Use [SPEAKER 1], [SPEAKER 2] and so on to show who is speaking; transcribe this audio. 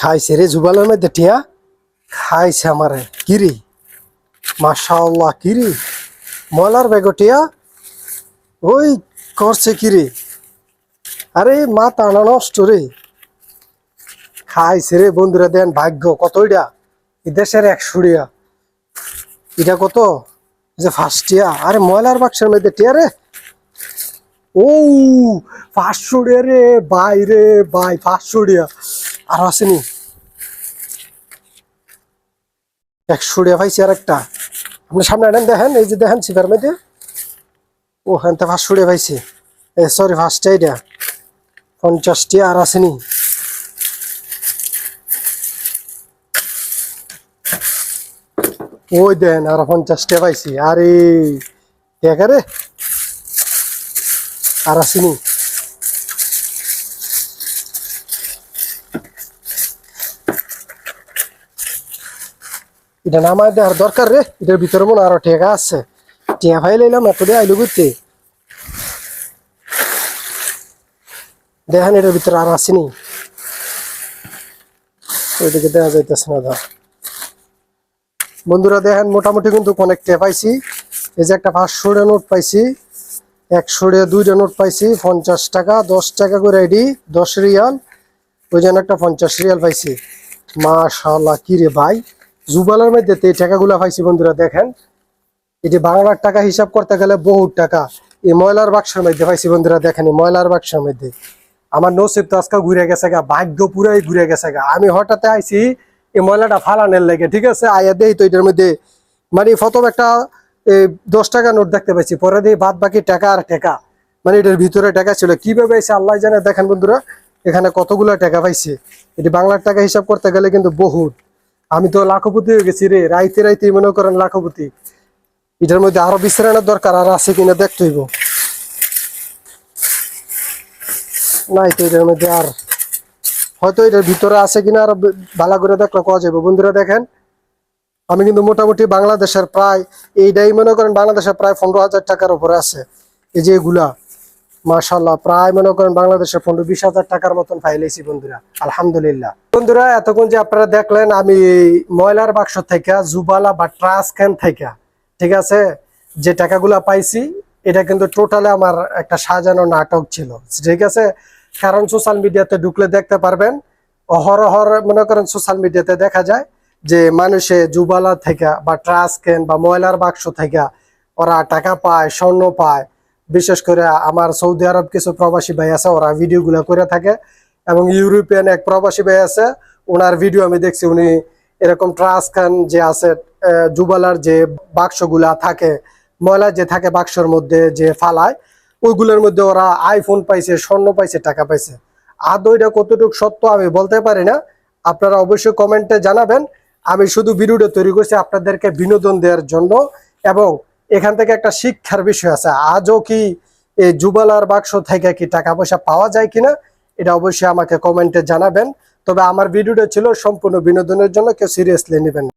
[SPEAKER 1] খাইছে রে জুবালের টিয়া। খাইছে আমারে। কিরি? মাশাআল্লাহ, কিরি? ময়লার বেগো টিয়া? ওই করছে কিরে? আরে মা টানা নষ্ট রে। খাইছে রে বন্ধুরা, দেন ভাগ্য, কত এটা? দেশের একশো টিয়া এটা কত? যে ফার্স্ট টিয়া। আরে ময়লার বাক্সের মধ্যে টিয়া রে। ও পাঁচশো রে বাই রে টিয়া আর আসেনি একশো টিয়া পাইছি আর একটা আপনি সামনে আনেন, দেখেন, এই যে দেখেন সিপার মধ্যে ও হ্যাঁ তা পাঁচশো টিয়া পাইছি। এ সরি ফার্স্ট এইটা পঞ্চাশটি আর আসেনি ওই দেন, আর পঞ্চাশটা পাইছি। আরে দেখা রে। আর আসেনি এটা নামায় দেওয়ার দরকার রে। এটার ভিতরে মনে আরও টেকা আছে। টিয়া ভাই লাইলাম এত দিয়ে আইলো ঘুরতে দেখেন এটার ভিতরে আর আসেনি ওইদিকে দেখা যাইতেছে না ধর। বন্ধুরা দেখেন, মোটামুটি কিন্তু অনেকটা পাইছি। এই যে একটা পাঁচশো নোট পাইছি, একশো দুইটা নোট পাইছি, পঞ্চাশ টাকা, দশ টাকা করে আইডি, দশ রিয়াল। ওই জন্য একটা পঞ্চাশ রিয়াল পাইছি। মাশাল্লাহ কি রে ভাই। জুবালার মধ্যে এই টাকাগুলো পাইছি বন্ধুরা, দেখেন। এটি বাংলার টাকা হিসাব করতে গেলে বহুত টাকা। এই ময়লার বাক্সের মধ্যে পাইছি বন্ধুরা, দেখেন এই ময়লার বাক্সের মধ্যে। আমার নসিব তো আজকে ঘুরে গেছে গা, ভাগ্য পুরাই ঘুরে গেছে গা। আমি হঠাৎ আইছি, এই ময়লাটা ফালানের লেগে, ঠিক আছে? আয়া দেই তো এটার মধ্যে। মানে প্রথম একটা দশ টাকা নোট দেখতে পাইছি, পরে দিয়ে বাদ বাকি টাকা আর টাকা। মানে এটার ভিতরে টাকা ছিল। কীভাবে আইছে আল্লাহ জানে, দেখেন বন্ধুরা, এখানে কতগুলো টাকা পাইছে। এটি বাংলার টাকা হিসাব করতে গেলে কিন্তু বহুত আমি তো লাখপতি হয়ে গেছি রে, রাইতে রাইতে মনে করেন লাখপতি। এটার মধ্যে আরও বিশ্রানোর দরকার আর আছে কিনা দেখতে হইব। নাই তো এটার মধ্যে আর। হয়তো এটার ভিতরে আছে কিনা আর ভালো করে দেখলে পাওয়া যাবে বন্ধুরা দেখেন, আমি কিন্তু মোটামুটি বাংলাদেশের প্রায়, এইটাই মনে করেন বাংলাদেশের প্রায় পনেরো হাজার টাকার উপরে আছে। এই যে এগুলা মাশাল্লাহ প্রায় মনে করেন বাংলাদেশের পনেরো বিশ হাজার টাকার মতন ফাইলেছি বন্ধুরা, আলহামদুলিল্লাহ। বন্ধুরা, এতক্ষণ যে আপনারা দেখলেন, আমি ময়লার বাক্স থেকে, জুবালা বা ট্রাস্ক্যান থেকে, ঠিক আছে? যে টাকাগুলা পাইছি, এটা কিন্তু টোটালে আমার একটা সাজানো নাটক ছিল, ঠিক আছে? কারণ সোশ্যাল মিডিয়াতে ঢুকলে দেখতে পারবেন, অহরহর মনে করেন সোশ্যাল মিডিয়াতে দেখা যায় যে মানুষে জুবালা থেকে বা ট্রাস্কেন বা ময়লার বাক্স থেকে ওরা টাকা পায়, স্বর্ণ পায় বিশেষ করে আমার সৌদি আরব কিছু প্রবাসী ভাই আছে, ওরা ভিডিওগুলো করে থাকে। এবং ইউরোপিয়ান এক প্রবাসী ভাই আছে, ওনার ভিডিও আমি দেখছি, উনি এরকম ট্রাস্কান যে আছে জুবালার যে বাক্সগুলা থাকে, ময়লা যে থাকে বাক্সর মধ্যে যে ফালায়, ওইগুলোর মধ্যে ওরা আইফোন পাইছে, স্বর্ণ পাইছে, টাকা পাইছে। আদৌ এটা কতটুকু সত্য আমি বলতে পারি না, আপনারা অবশ্যই কমেন্টে জানাবেন। আমি শুধু ভিডিওটা তৈরি করছি আপনাদেরকে বিনোদন দেওয়ার জন্য এবং এখান থেকে একটা শিক্ষার বিষয় আছে আজও কি এই জুবালার বাক্স থেকে কি টাকা পয়সা পাওয়া যায় কিনা, এটা অবশ্যই আমাকে কমেন্টে জানাবেন তবে আমার ভিডিওটা ছিল সম্পূর্ণ বিনোদনের জন্য কেউ সিরিয়াসলি নেবেন।